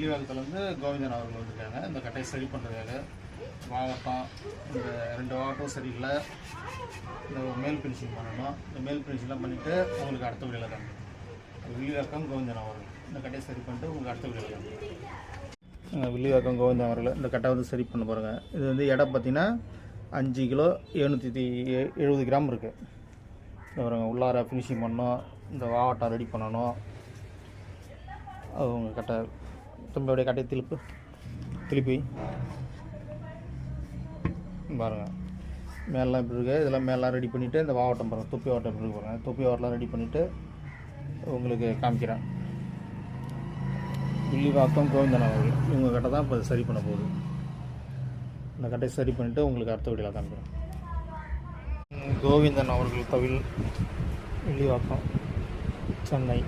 வில்லிவாக்கத்துலேருந்து கோவிந்தன் அவர்கள் வந்திருக்காங்க இந்த கட்டையை சரி பண்ணுறதுக்காக வாகட்டம் இந்த ரெண்டு வாகட்டும் சரியில்லை. இந்த மேல் ஃபினிஷிங் பண்ணணும். இந்த மேல் ஃபினிஷிங்லாம் பண்ணிவிட்டு உங்களுக்கு அடுத்த வீடியோவில் காமிக்கிறேன் வில்லிவாக்கம் கோவிந்தன் அவர்கள். இந்த கட்டையை சரி பண்ணிட்டு உங்களுக்கு அடுத்த வீடியோவில் காமிக்கிறேன் வில்லிவாக்கம் கோவிந்தன் அவர்கள் இந்த கட்டை வந்து சரி பண்ண போகிறாங்க இது வந்து இடம் பார்த்தீங்கன்னா அஞ்சு கிலோ எழுநூற்றி எழுபது கிராம் இருக்குது அப்புறம் உள்ளார ஃபினிஷிங் பண்ணணும். இந்த வாவட்டம் ரெடி பண்ணணும். அது உங்கள் கட்டை கட்டையை திருப்பு. திருப்பி. பாருங்க. மேலாம் இப்படி இருக்குது இதெல்லாம் மேலாம் ரெடி பண்ணிவிட்டு இந்த வாவட்டம் பாருங்கள் தொப்பி வாட்டம் இப்படி பாருங்கள் தொப்பி வாட்டெலாம் ரெடி பண்ணிவிட்டு உங்களுக்கு காமிக்கிறேன். வில்லிவாக்கம் கோவிந்தன் அவர்கள். இவங்க கட்டை தான் இப்போ சரி பண்ண போகுது. இந்த கட்டையை சரி பண்ணிவிட்டு உங்களுக்கு அடுத்த வீடியோவில் காமிக்கிறேன். கோவிந்தன் அவர்கள் தவில் வில்லிவாக்கம் சென்னை.